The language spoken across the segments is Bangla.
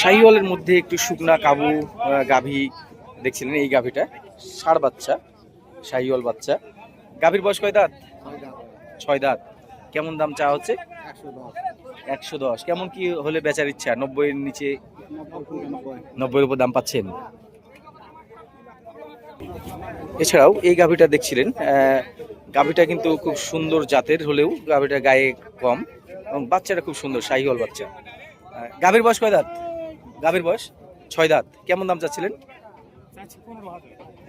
শাহিওয়ালের মধ্যে একটু শুকনা কাবু গাভী দেখছিলেন এই গাভীটা। ষাড় বাচ্চা, শাহিওয়াল বাচ্চা। গাভীর বয়স কয় দাঁত? ছয় দাঁত। কেমন দাম চা হচ্ছে? একশো দশ। কেমন কি হলে বেচার ইচ্ছা? নব্বইয়ের নিচে নব্বইয়ের উপর দাম পাচ্ছেন? এছাড়াও এই গাভীটা দেখছিলেন গাভীটা কিন্তু খুব সুন্দর জাতের হলেও গাভীটা গায়ে কম এবং বাচ্চাটা খুব সুন্দর, শাহিওয়াল বাচ্চা। গাভীর বয়স কয় দাঁত? গাভীর বয়স ছয় দাঁত। কেমন দাম চাচ্ছিলেন?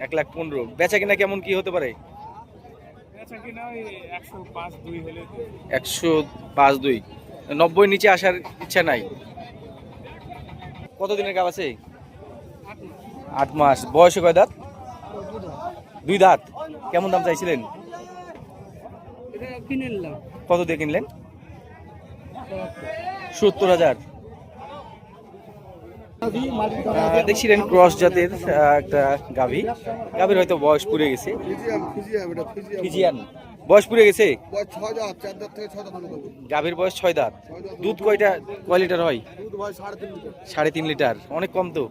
এক লাখ পনেরো। বেচা কিনা কেমন কি হতে পারে? একশো পাঁচ দুই নব্বই নিচে আসার ইচ্ছা নাই। কতদিনের গাব আছে? আট মাস। বয়সে কয় দাঁত? দুই দাঁত। কেমন দাম চাইছিলেন? কত দিয়ে কিনলেন? সত্তর হাজার। দেখছিলেন ক্রস জাতের একটা গাভী। গাভীর হয়তো বয়স পুড়ে গেছে। ফিজিয়ান। বয়স পুড়ে গেছে? গাভীর বয়স ছয় দাঁত। দুধ কয়টা কয় লিটার হয়? সাড়ে তিন লিটার। অনেক কম তো।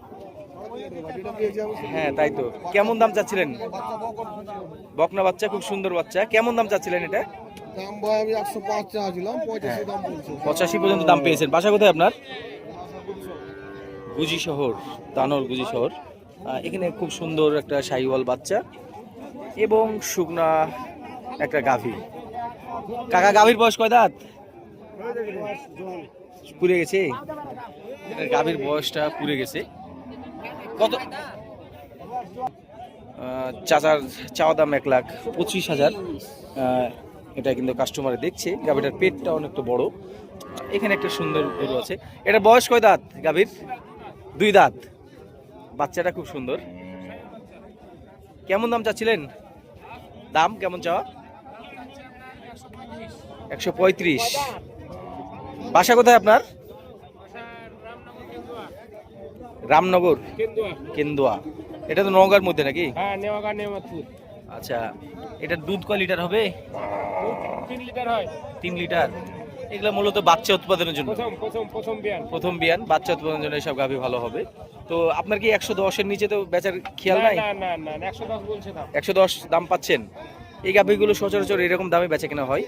হ্যাঁ তাই তো। কেমন দাম চাচ্ছিলেন? বকনা বাচ্চা খুব সুন্দর বাচ্চা। কেমন দাম চাচ্ছিলেন এটা? বলছে। পঁচাশি পর্যন্ত দাম পেয়েছেন। বাসা কোথায় আপনার? গুজি শহর, দানর গুজি শহর। এখানে খুব সুন্দর একটা শাহিওয়াল বাচ্চা এবং শুকনা একটা গাভী। কাকা, গাভীর বয়স কয় দাঁত? পুড়ে গেছে? গাভীর বয়সটা পুড়ে গেছে। কত? চাচার চাওয়া দাম এক লাখ পঁচিশ হাজার। এটা কিন্তু কাস্টমারে দেখছে। গাভীটার পেটটা অনেকটা বড়। এখানে একটা সুন্দর গরু আছে। এটা বয়স কয় দাঁত গাভীর? দুই দাঁত। বাচ্চাটা খুব সুন্দর। কেমন দাম চাচ্ছিলেন? দাম কেমন চাওয়া? একশো পঁয়ত্রিশ। বাসা কোথায় আপনার? রামনগর। কেন্দুয়া। এটা তো নওগাঁর মধ্যে নাকি? হ্যাঁ আচ্ছা এটা দুধ কয় লিটার হবে? তিন লিটার হয়। তিন লিটার। এগুলো মূলত বাচ্চা উৎপাদনের জন্য। প্রথম বিয়ান। বাচ্চা উৎপাদনের জন্য এসব গাভী ভালো হবে। তো আপনার কি একশো দশের নিচে তো বেচার খেয়াল নাই? একশো দশ দাম। পাচ্ছেন। এই গাভীগুলো সচরাচর এরকম দামে বেচা কেনা হয়।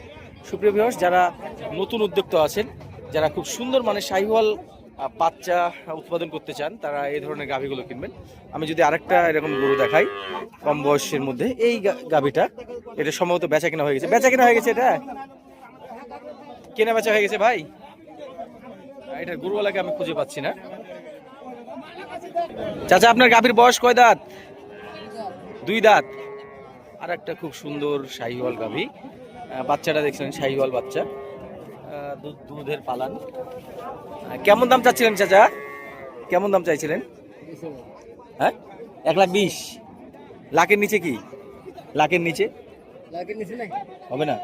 সুপ্রিয় ভিউয়ার্স যারা নতুন উদ্যোক্তা আছেন যারা খুব সুন্দর মানে শাহিওয়াল বাচ্চা উৎপাদন করতে চান তারা এই ধরনের গাভীগুলো কিনবেন। আমি যদি আরেকটা এরকম গরু দেখাই কম বয়সের মধ্যে এই গাভীটা এটা সম্ভবত বেচা কেনা হয়ে গেছে। বেচা কেনা হয়ে গেছে এটা? কেনা বেচা হয়ে গেছে ভাই? এটা গরুওয়ালাকে আমি খুঁজে পাচ্ছি না। চাচা আপনার গাভীর বয়স কয় দাঁত? দুই দাঁত। আর একটা খুব সুন্দর শাহিওয়াল গাভী। বাচ্চাটা দেখছেন শাহিওয়াল বাচ্চা। দুধ দুধের পালান। কেমন দাম চাচ্ছিলেন চাচা? কেমন দাম চাইছিলেন? হ্যাঁ? এক লাখ বিশ। লাখের নিচে কি? লাখের নিচে? হবে না?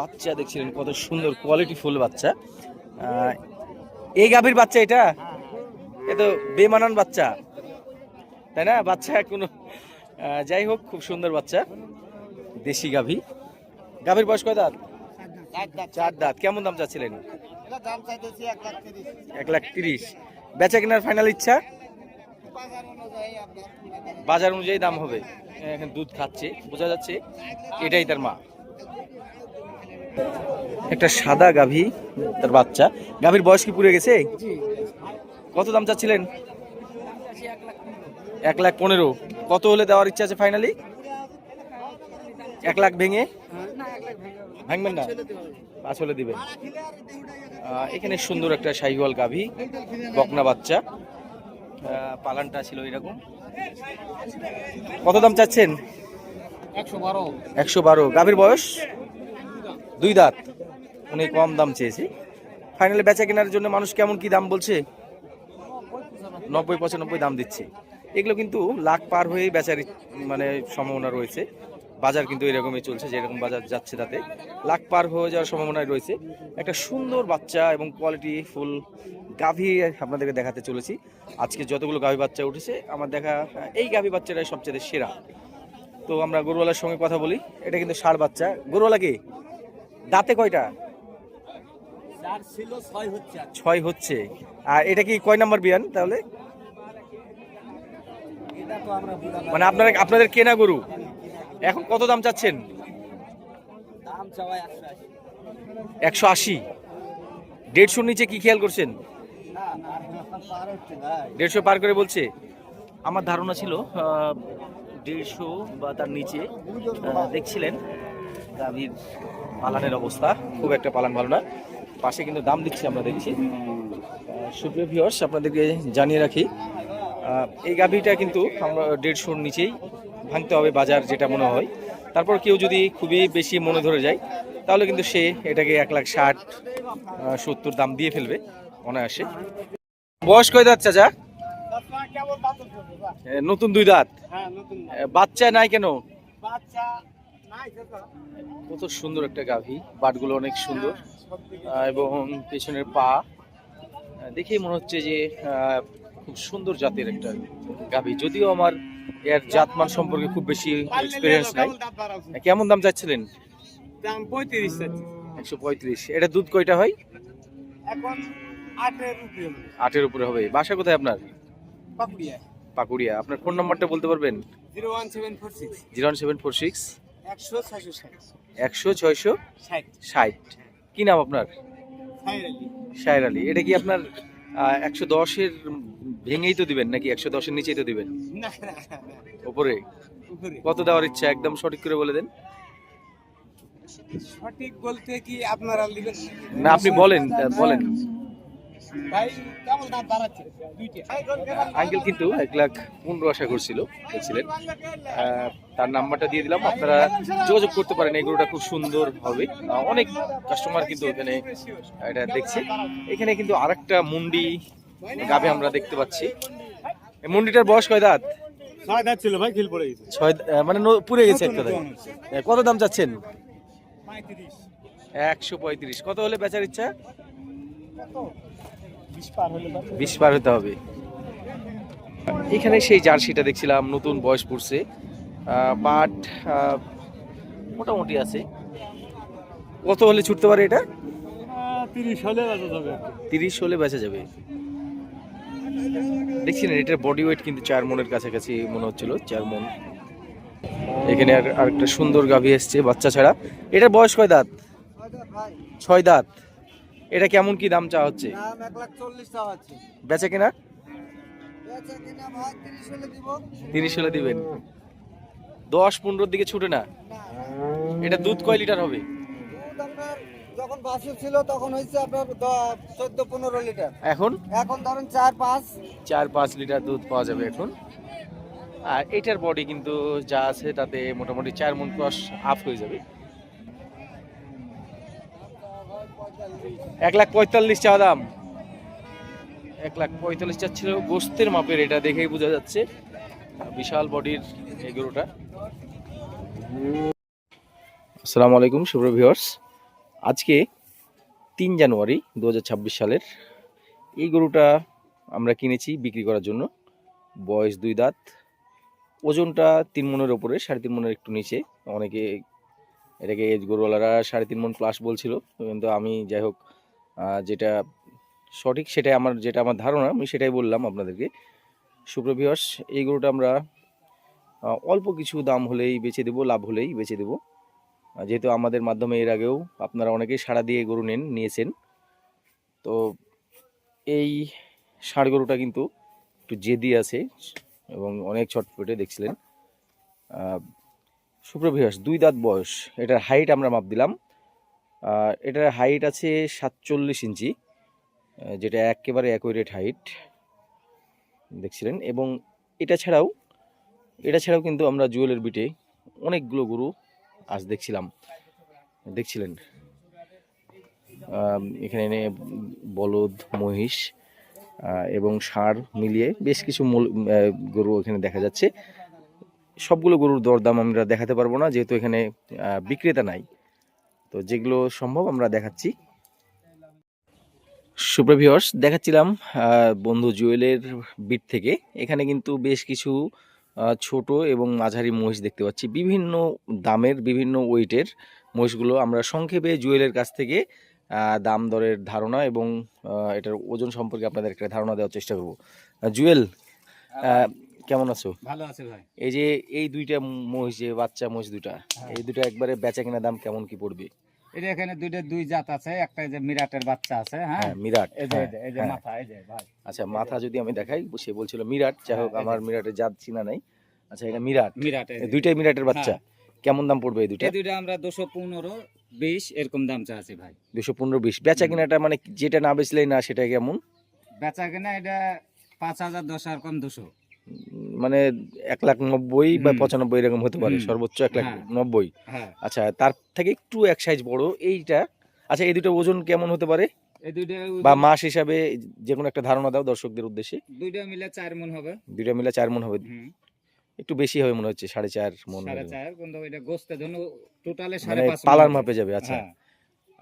বাচ্চা দেখছিলেন, কত সুন্দর কোয়ালিটি ফুল বাচ্চা। এই গাভীর বাচ্চা এটা? এ তো বেমানান বাচ্চা। তাই না? বাচ্চা কোনো যাই হোক, খুব সুন্দর বাচ্চা। দেশি গাভী। গাভীর বয়স কয় দাঁত? চার দাঁত। কেমন দাম চাচ্ছিলেন? এক লাখ তিরিশ। বেচা কেনার ফাইনাল ইচ্ছা? বাজার অনুযায়ী দাম হবে। এখন দুধ খাচ্ছে, বোঝা যাচ্ছে, এটাই তার মা। একটা সাদা গাভী তার বাচ্চা। গাভীর বয়স কি পুড়ে গেছে? কত দাম চাচ্ছিলেন? এক লাখ পনেরো। কত হলে দেওয়ার ইচ্ছা আছে ফাইনালি এক লাখ ভেঙে? ভাঙবেন না? পাঁচ হলে দিবেন। এখানে সুন্দর একটা শাহিওয়াল গাভী বকনা বাচ্চা। পালানটা ছিল এরকম। কত দাম চাচ্ছেন? একশো বারো। একশো বারো। গাভীর বয়স? দুই দাঁত। অনেক কম দাম চেয়েছি। ফাইনালি বেচা কেনার জন্য মানুষ কেমন কি দাম বলছে? নব্বই, পঁচানব্বই দাম দিচ্ছে। এগুলো কিন্তু লাখ পার হয়ে বেচার মানে সম্ভাবনা রয়েছে। বাজার কিন্তু এরকমই চলছে, যেরকম বাজার যাচ্ছে তাতে। লাখ পার হয়ে যাওয়ার সম্ভাবনা রয়েছে। একটা সুন্দর বাচ্চা এবং কোয়ালিটি ফুল গাভী আপনাদেরকে দেখাতে চলেছি। আজকে যতগুলো গাভী বাচ্চা উঠেছে, আমার দেখা, এই গাভী বাচ্চাটাই সবচেয়ে সেরা। তো আমরা গরুওয়ালার সঙ্গে কথা বলি। এটা কিন্তু ষাড় বাচ্চা। গরুওয়ালা কি? দাঁতে কয়টা? ছয় হচ্ছে আর এটা কি কয় নাম্বার বিয়ান তাহলে? মানে আপনারা আপনাদের কেনা গরু? এখন কত দাম চাচ্ছেন? একশো আশি। দেড়শোর নিচে কি খেয়াল করছেন? দেড়শো পার করে বলছে। আমার ধারণা ছিল দেড়শো বা তার নিচে দেখছিলেন। গাভীর পালানের অবস্থা। খুব একটা পালান ভালো না। পাশে কিন্তু দাম দিচ্ছি আমরা দেখছি। সুপ্রিয় ভিউয়ার্স আপনাদেরকে জানিয়ে রাখি এই গাভীটা কিন্তু আমরা দেড়শোর নিচেই ভাঙতে হবে বাজার যেটা মনে হয়। তারপর কেউ যদি খুবই বেশি মনে ধরে যায় তাহলে কিন্তু সে এটাকে এক লাখ ষাট সত্তর দাম দিয়ে ফেলবে অনায়াসে। বয়স কয় দাঁত চাচা? নতুন দুই দাঁত। হ্যাঁ বাচ্চা নাই কেন? কত সুন্দর একটা গাভী বাটগুলো অনেক সুন্দর এবং পেছনের পা দেখেই মনে হচ্ছে যে খুব সুন্দর জাতের একটা গাভী। যদিও আমার এর জাতমান সম্পর্কে খুব বেশি এক্সপিরিয়েন্স নাই। কেমন দাম যাচ্ছিলেন? দাম পঁয়ত্রিশ একশো পঁয়ত্রিশ। এটা দুধ কয়টা হয়? এখন আটের উপরে আটের উপরে হবে। বাসা কোথায় আপনার? পাকুড়িয়া। পাকুড়িয়া। আপনার ফোন নাম্বারটা বলতে পারবেন? Zero one seven four six. Zero one seven four six. একশো ছয়শো ষাট। কি নাম আপনার? ষাট আলী। এটা কি আপনার একশো দশের ভেঙেই তো দিবেন নাকি একশো দশের নিচেই তো দিবেন? ওপরে? কত দেওয়ার ইচ্ছা? একদম সঠিক করে বলে দেন। সঠিক বলতে কি আপনারা না আপনি বলেন বলেন। আঙ্কেল কিন্তু এক লাখ পনেরো আশা করছিল দেখছিলেন তার নাম্বারটা দিয়ে দিলাম আপনারা যোগাযোগ করতে পারেন এই গরুটা খুব সুন্দর হবে। অনেক কাস্টমার কিন্তু এখানে এটা দেখছে। এখানে কিন্তু আরেকটা মুন্ডি গাবে আমরা দেখতে পাচ্ছি। মুন্ডিটার বয়স কয় দাঁত? ছয় দাঁত ছিল ভাই খিল পড়ে গেছে। ছয় মানে পুড়ে গেছে একটা দাঁত। কত দাম চাচ্ছেন? একশো পঁয়ত্রিশ। কত হলে বেচার ইচ্ছা? বিশ পার হলে বিশ পার হতে হবে। এখানে সেই জার্সিটা দেখছিলাম নতুন বয়স পড়ছে। বাট মোটামুটি আছে। কত হলে ছুটতে পারে এটা? তিরিশ হলে বাজা যাবে তিরিশ হলে বেচা যাবে। দেখছিলেন এটার বডি ওয়েট কিন্তু চার মনের কাছাকাছি মনে হচ্ছিল চার মন। এখানে আর আরেকটা সুন্দর গাভী এসছে বাচ্চা ছাড়া। এটার বয়স কয় দাঁত? ছয় দাঁত। এটা কেমন কি দাম চাওয়া হচ্ছে? বেচা কেনা? বেচা কিনা ভাই তিরিশ হলে দিব। তিরিশ হলে দিবেন। দশ পনেরোর দিকে ছুটে না? এটা দুধ কয় লিটার হবে? দুধ আপনার যখন বাসে ছিল তখন হয়েছে আপনার চোদ্দ পনেরো লিটার। এখন? এখন ধরেন চার পাঁচ। চার পাঁচ লিটার দুধ পাওয়া যাবে এখন। আর এটার বডি কিন্তু যা আছে তাতে মোটামুটি চার মন ক্রস আপ হয়ে যাবে। এক লাখ পঁয়তাল্লিশ চাওয়া দাম এক লাখ পঁয়তাল্লিশ চাচ্ছিল গোস্তের মাপের, এটা দেখেই বোঝা যাচ্ছে। বিশাল বডির এই গরুটা। আসসালামু আলাইকুম শুভ্র ভিউয়ার্স। আজকে তিন জানুয়ারি দু হাজার ছাব্বিশ সালের এই গরুটা আমরা কিনেছি বিক্রি করার জন্য। বয়স দুই দাঁত। ওজনটা তিন মনের ওপরে, সাড়ে তিন মনের একটু নিচে। অনেকে এটাকে এজ গরুওয়ালারা সাড়ে তিন মন প্লাস বলছিল, কিন্তু আমি যাই হোক যেটা সঠিক সেটাই আমার, যেটা আমার ধারণা, আমি সেটাই বললাম আপনাদেরকে। সুপ্রভিয়স এই গরুটা আমরা অল্প কিছু দাম হলেই বেচে দেবো, লাভ হলেই বেচে দেবো। যেহেতু আমাদের মাধ্যমে এর আগেও আপনারা অনেকেই সাড়া দিয়ে গরু নেন, নিয়েছেন। তো এই ষাঁড় গরুটা কিন্তু একটু জেদি আছে এবং অনেক ছটফটে দেখছিলেন। সুপ্রভিয়াস দুই দাঁত বয়স, এটার হাইট আমরা মাপ দিলাম। এটার হাইট আছে সাতচল্লিশ ইঞ্চি যেটা একেবারে অ্যাকুরেট হাইট দেখছিলেন? এবং এটা ছাড়াও এটা ছাড়াও কিন্তু আমরা জুয়েলের বিটে অনেকগুলো গরু আজ দেখছিলাম। দেখছিলেন? এখানে এনে বলদ, মহিষ এবং ষাঁড় মিলিয়ে বেশ কিছু মূল গরু এখানে দেখা যাচ্ছে। সবগুলো গরুর দরদাম আমরা দেখাতে পারব না, যেহেতু এখানে বিক্রেতা নাই। তো যেগুলো সম্ভব আমরা দেখাচ্ছি। সুপ্রভিয়র্স দেখাচ্ছিলাম বন্ধু জুয়েলের বিট থেকে। এখানে কিন্তু বেশ কিছু ছোট এবং মাঝারি মহিষ দেখতে পাচ্ছি। বিভিন্ন দামের, বিভিন্ন ওয়েটের মহিষগুলো আমরা সংক্ষেপে জুয়েলের কাছ থেকে দাম দরের ধারণা এবং এটার ওজন সম্পর্কে আপনাদের একটা ধারণা দেওয়ার চেষ্টা করব। জুয়েল কেমন আছো? ভালো আছে ভাই। এই যে এই দুইটা মহিষ যে বাচ্চা মহিষ দুটা হ্যাঁ। এই দুটো একবারে বেচা কেনা দাম কেমন কি পড়বে? যে এখানে দুইটা দুই জাত আছে একটা যে মিরাটের বাচ্চা আছে হ্যাঁ? হ্যাঁ মিরাট এই যে এই যে, হ্যাঁ। মাথা এই যে ভাই। আচ্ছা মাথা যদি আমি দেখাই সে বলছিল মিরাট যাই হোক। আমার মিরাটের জাত চিনা নাই। আচ্ছা এটা মিরাট। মিরাট। দুইটাই মিরাটের বাচ্চা। কেমন দাম পড়বে এই দুইটা? এই দুইটা আমরা দুশো পনেরো বিশ এরকম দাম চাচ্ছি ভাই। দুশো পনেরো বিশ। বেচা কিনাটা মানে যেটা না বেচলেই না সেটা কেমন? বেচা কিনা এটা পাঁচ হাজার দশ হাজার কম দুশো। মানে এক লাখ নব্বই বা পঁচানব্বই এরকম হতে পারে সর্বোচ্চ এক লাখ হ্যাঁ। নব্বই। হ্যাঁ। আচ্ছা তার থেকে একটু এক সাইজ বড় এইটা। আচ্ছা এই দুটো ওজন কেমন হতে পারে? বা মাস হিসাবে যে কোনো একটা ধারণা দাও দর্শকদের উদ্দেশ্যে। দুইটা মিলে চার মন হবে। দুইটা মিলে চার মন হবে। একটু বেশি হবে মনে হচ্ছে সাড়ে চার মন মানে পালার মাপে যাবে আচ্ছা। হ্যাঁ,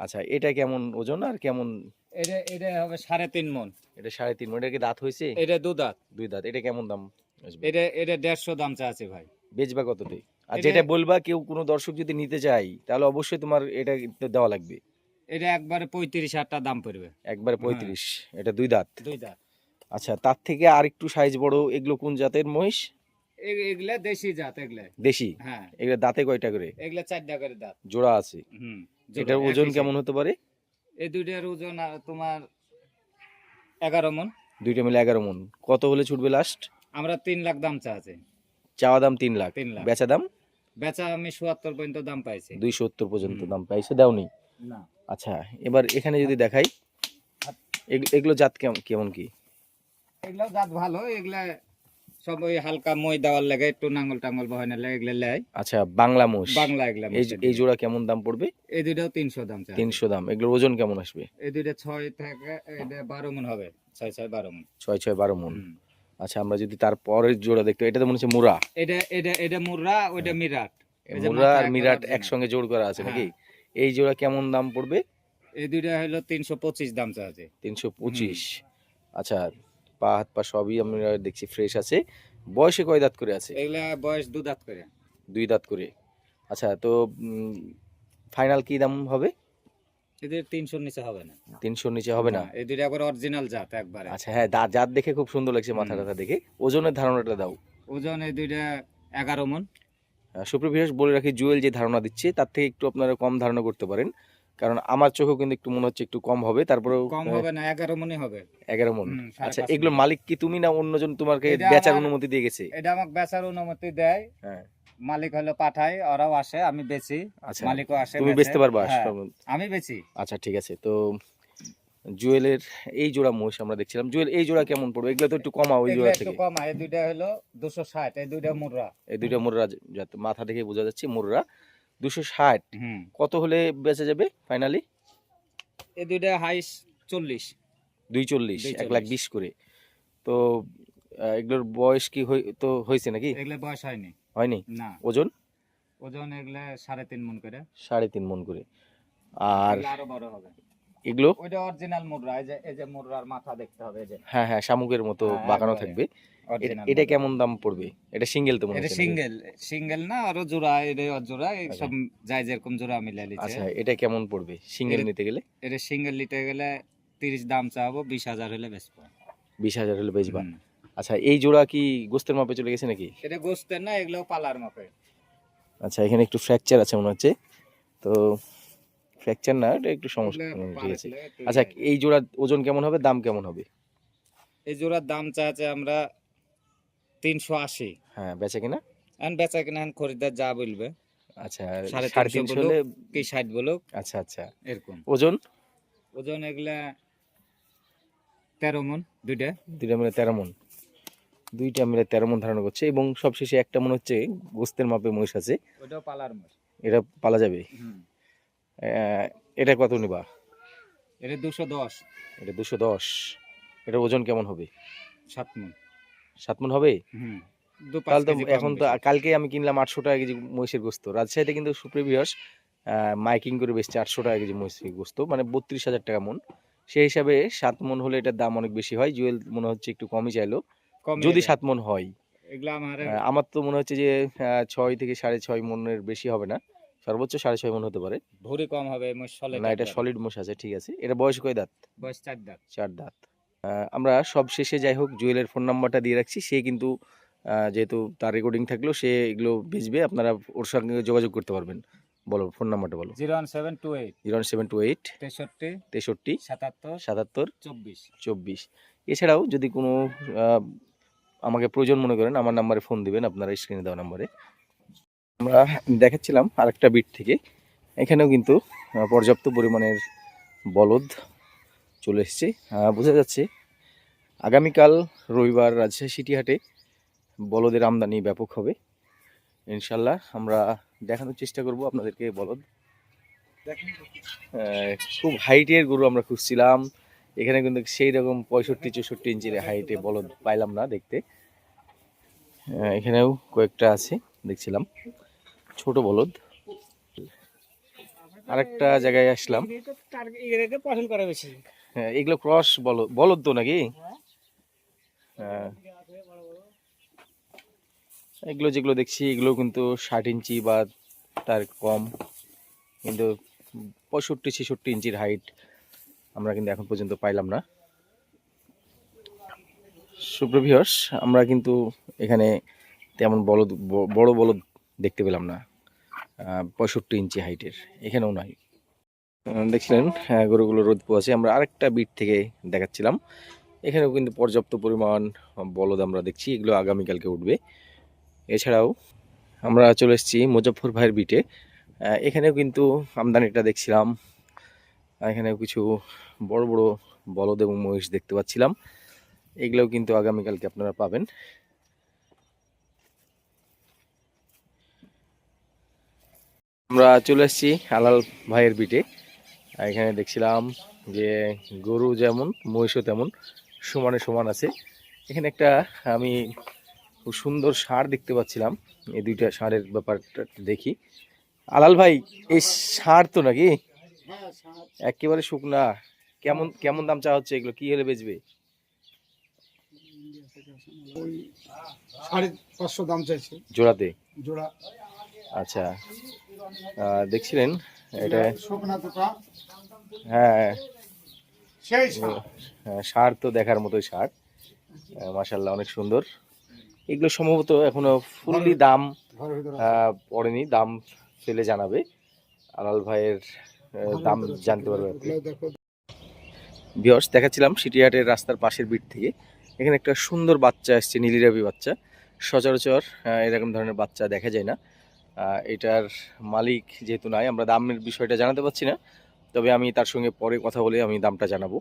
আচ্ছা এটা কেমন ওজন আর কেমন? এটা এটা হবে সাড়ে তিন মন। এটা সাড়ে তিন মন এটা কি দাঁত হয়েছে? এটা দু দাঁত। দুই দাঁত এটা কেমন দাম? এটা এটা দেড়শো দাম চাচ্ছে ভাই। বেচবা কততে আর যেটা বলবা কেউ কোনো দর্শক যদি নিতে চায় তাহলে অবশ্যই তোমার এটা দেওয়া লাগবে। এটা একবারে পঁয়ত্রিশ হাজার দাম পড়বে। একবারে হ্যাঁ। পঁয়ত্রিশ এটা দুই দাঁত। দুই দাঁত। আচ্ছা তার থেকে আর একটু সাইজ বড় এগুলো কোন জাতের মহিষ? এগুলা দেশি জাত এগুলা। দেশি? হ্যাঁ। এগুলো দাঁতে কয়টা করে? এগুলা চারটা করে দাঁত। জোড়া আছে। হুম। এটার ওজন কেমন হতে পারে? এই দুইটার ওজন তোমার এগারো মন। দুইটা মিলে এগারো মন। কত হলে ছুটবে লাস্ট আমরা তিন লাখ দাম চাচ্ছে চাওয়া দাম তিন লাখ। তিন লাখ। বেচা দাম? বেচা আমি চুয়াত্তর পর্যন্ত দাম পাইছি। দুই সত্তর পর্যন্ত দাম পাইছে দাওনি? না। আচ্ছা এবার এখানে যদি দেখাই এগ- এগুলো জাত কেমন কেমন কি? এগুলো জাত ভালো এগুলা সব ওই হালকা মই দেওয়ার লাগে একটু নাঙ্গল টাঙ্গল বহানোর লাগে এগুলো লেয়। আচ্ছা বাংলা মোষ। বাংলা এগুলা এই এই জোড়া কেমন দাম পড়বে? এই দুইটাও তিনশো দাম তিনশো দাম। এগুলোর ওজন কেমন আসবে? এই দুইটা ছয় থেকে এটা বারো মন হবে। ছয় ছয় বারো মন। ছয় ছয় বারো মন। আচ্ছা আমরা যদি তারপরের জোড়া দেখতে এটা তো মনে হচ্ছে মুরা। এটা এটা এটা মুরা ওইটা মিরাট। মুরা আর মিরাট একসঙ্গে জোড় করা আছে নাকি? হ্যাঁ। এই জোড়া কেমন দাম পড়বে? এই দুইটা হলো তিনশো পঁচিশ দাম চাচ্ছে। তিনশো পঁচিশ। আচ্ছা পা হাত পা সবই আমরা দেখছি ফ্রেশ আছে। বয়সে কয় দাঁত করে আছে? এগুলা বয়স দু দাঁত করে। দুই দাঁত করে। আচ্ছা তো ফাইনাল কি দাম হবে? এদের তিনশোর নিচে হবে না। তিনশোর নিচে হবে না? এই দুইটা আবার অরিজিনাল জাত একবারে। আচ্ছা হ্যাঁ জাত দেখে খুব সুন্দর লাগছে মাথা টাথা দেখে। ওজনের ধারণাটা দাও। ওজন এই দুইটা এগারো মন। আহ, বলে রাখি জুয়েল যে ধারণা দিচ্ছে তার থেকে একটু আপনারা কম ধারণা করতে পারেন। কারণ আমার চোখেও কিন্তু একটু মনে হচ্ছে একটু কম হবে তারপরেও কম হবে না এগারো মনই হবে। এগারো মন। আচ্ছা এগুলো মালিক কি তুমি না অন্যজন তোমাকে বেচার অনুমতি দিয়ে গেছে? এটা আমাকে বেচার অনুমতি দেয়। হ্যাঁ। মালিক হলো পাঠায় ওরাও আসে আমি বেচি আচ্ছা মালিকও আসে তুমি বেচে। বেচতে পারবা হ্যাঁ, আমি বেচি। আচ্ছা ঠিক আছে তো জুয়েলের এই জোড়া মহিষ আমরা দেখছিলাম। জুয়েল এই জোড়া কেমন পড়বে? এগুলো তো একটু কমা ওই জোড়া একটু থেকে। কম এই দুইটা হলো দুশো ষাট এই দুইটা মুর্রা। এই দুইটা মুর্রা যাতে মাথা দেখে বোঝা যাচ্ছে মুর্রা। দুশো ষাট হুম। কত হলে বেঁচে যাবে ফাইনালি এই দুইটা হাইস চল্লিশ। দুই চল্লিশ দুই এক লাখ চল্লিশ। বিশ করে। তো এগুলোর বয়স কি হই- তো হয়েছে নাকি? এগুলো বয়স হয়নি। হয়নি? না। ওজন? ওজন এগুলো সাড়ে তিন মন করে। সাড়ে তিন মন করে। আর আরও বড় হবে। এগুলো? ওইটা অরিজিনাল মুদ্রা এই যে এই যে মুদ্রার মাথা দেখতে হবে এই যে। হ্যাঁ হ্যাঁ শামুকের মতো হ্যাঁ, বাঁকানো থাকবে। এটা কেমন দাম পড়বে? এটা সিঙ্গেল তো মনে এটা সিঙ্গেল সিঙ্গেল না আরও জোড়া এটা জোড়া আচ্ছা। সব যাই যেরকম জোড়া মিলাই লিছে আচ্ছা এটা কেমন পড়বে? সিঙ্গেল নিতে গেলে? এটা সিঙ্গেল নিতে গেলে তিরিশ দাম চাবো বিশ হাজার হলে বেচবো। বিশ হাজার হলে বেচবা। আচ্ছা এই জোড়া কি গোস্তের মাপে চলে গেছে নাকি? এটা গোস্তের না এগুলো পালার মাপে। আচ্ছা এখানে একটু ফ্র্যাকচার আছে মনে হচ্ছে। তো ফ্র্যাকচার না এটা একটু সমস্যা ঠিক আছে। আচ্ছা ইয়ে। এই জোড়ার ওজন কেমন হবে দাম কেমন হবে? এই জোড়ার দাম চাচ্ছে আমরা তিনশো আশি। হ্যাঁ বেচে কিনা? এখন বেচা কিনা এখন খরিদ্দার যা বলবে। আচ্ছা সাড়ে তিনশো তিনশো হলে কি ষাট বলুক আচ্ছা আচ্ছা। এরকম। ওজন? ওজন এগুলা তেরো মন দুইটা। দুইটা মিলে তেরো মন। দুইটা মিলে তেরো মন ধারণা করছে এবং সবশেষে একটা মনে হচ্ছে গোস্তের মাপে মহিষ আছে। পালার এটা পালা যাবে? এটা কত নিবা? এটা দুশো দশ। এটা দুশো দশ। এটা ওজন কেমন হবে? সাত মন। সাত মন হবে? তাহলে তো এখন তো বেশি। কালকে আমি কিনলাম আটশো টাকা কেজি মহিষের গোস্ত। রাজশাহীতে কিন্তু সুপ্রিভিয়াস মাইকিং করে বেচছে আটশো টাকা কেজি মহিষের গোস্ত মানে বত্রিশ হাজার টাকা মন। সেই হিসাবে সাত মন হলে এটার দাম অনেক বেশি হয়। জুয়েল মনে হচ্ছে একটু কমই চাইলো। যদি সাত মন হয়। আমার তো মনে হচ্ছে যে ছয় থেকে সাড়ে ছয় মনের বেশি হবে না। সর্বোচ্চ সাড়ে ছয় মন হতে পারে। ভুরি কম হবে না এটা সলিড মোষ আছে ঠিক আছে। এটা বয়স কয় দাঁত? বয়স চার দাঁত। চার দাঁত। আমরা সব শেষে যাই হোক জুয়েলের ফোন নাম্বারটা দিয়ে রাখছি। সে কিন্তু যেহেতু তার রেকর্ডিং থাকল সে এগুলো বেচবে। আপনারা ওর সঙ্গে যোগাযোগ করতে পারবেন। বলো ফোন নাম্বারটা বলো। Zero one seven two eight. Zero one seven two eight. তেষট্টি। তেষট্টি। সাতাত্তর। সাতাত্তর। চব্বিশ। চব্বিশ। এছাড়াও যদি কোনো আমাকে প্রয়োজন মনে করেন, আমার নাম্বারে ফোন দিবেন, আপনারা স্ক্রিনে দেওয়া নাম্বারে। আমরা দেখাচ্ছিলাম আরেকটা বিট থেকে। এখানেও কিন্তু পর্যাপ্ত পরিমাণের বলদ চলে এসছে। বোঝা যাচ্ছে, আগামীকাল রবিবার রাজশাহী সিটি হাটে বলদের আমদানি ব্যাপক হবে। ইনশাল্লাহ আমরা দেখানোর চেষ্টা করব আপনাদেরকে বলদ। খুব হাইটের গরু আমরা খুঁজছিলাম। এখানে কিন্তু সেই রকম পঁয়ষট্টি চৌষট্টি ইঞ্চির হাইটে বলদ পাইলাম না দেখতে। এখানেও কয়েকটা আছে দেখছিলাম। ছোট বলদ। আরেকটা জায়গায় আসলাম। হ্যাঁ, এগুলো ক্রস বলদ বলদ তো নাকি? হ্যাঁ। এগুলো যেগুলো দেখছি এগুলো কিন্তু ষাট ইঞ্চি বা তার কম। কিন্তু পঁয়ষট্টি ছেষট্টি ইঞ্চির হাইট। আমরা কিন্তু এখন পর্যন্ত পাইলাম না। সুপ্রভিয়স আমরা কিন্তু এখানে তেমন বলদ বড় বলদ দেখতে পেলাম না। পঁয়ষট্টি ইঞ্চি হাইটের এখানেও নয় দেখছিলেন হ্যাঁ, গরুগুলো রোদ পোয়াছে। আমরা আরেকটা বিট থেকে দেখাচ্ছিলাম। এখানেও কিন্তু পর্যাপ্ত পরিমাণ বলদ আমরা দেখছি। এগুলো আগামীকালকে উঠবে। এছাড়াও আমরা চলে এসেছি মুজফ্ফর ভাইয়ের বিটে এখানেও কিন্তু আমদানিটা দেখছিলাম। এখানেও কিছু বড় বড় বলদ এবং মহিষ দেখতে পাচ্ছিলাম। এগুলোও কিন্তু আগামীকালকে আপনারা পাবেন। আমরা চলে এসেছি আলাল ভাইয়ের বিটে। এখানে দেখছিলাম যে গরু যেমন, মহিষও তেমন, সমানে সমান আছে। এখানে একটা আমি খুব সুন্দর ষাঁড় দেখতে পাচ্ছিলাম। এই দুইটা ষাঁড়ের ব্যাপারটা দেখি। আলাল ভাই, এই ষাঁড় তো নাকি? একেবারে শুকনা। কেমন কেমন দাম চা হচ্ছে এগুলো? কি হলে বেচবে? ওই সাড়ে পাঁচশো দাম চাইছে। জোড়াতে? জোড়া। আচ্ছা। দেখছিলেন? এটা হ্যাঁ সেই হ্যাঁ, ষাঁড় তো দেখার মতোই মাসাল্লাহ অনেক সুন্দর। এগুলো সম্ভবত এখনও ফুললি দাম আহ, পড়েনি। দাম ফেলে জানাবে। আলাল ভাইয়ের দাম জানতে পারবে আর কি। ওগুলো দেখো। বিয়স দেখাচ্ছিলাম সিটিহাটের রাস্তার পাশের বিট থেকে। এখানে একটা সুন্দর বাচ্চা এসছে নীলিরাবি বাচ্চা। সচরাচর এরকম ধরনের বাচ্চা দেখা যায় না। আহ, এটার মালিক যেহেতু নাই আমরা দামের বিষয়টা জানাতে পারছি না। তবে আমি তার সঙ্গে পরে কথা বলে আমি দামটা জানাব।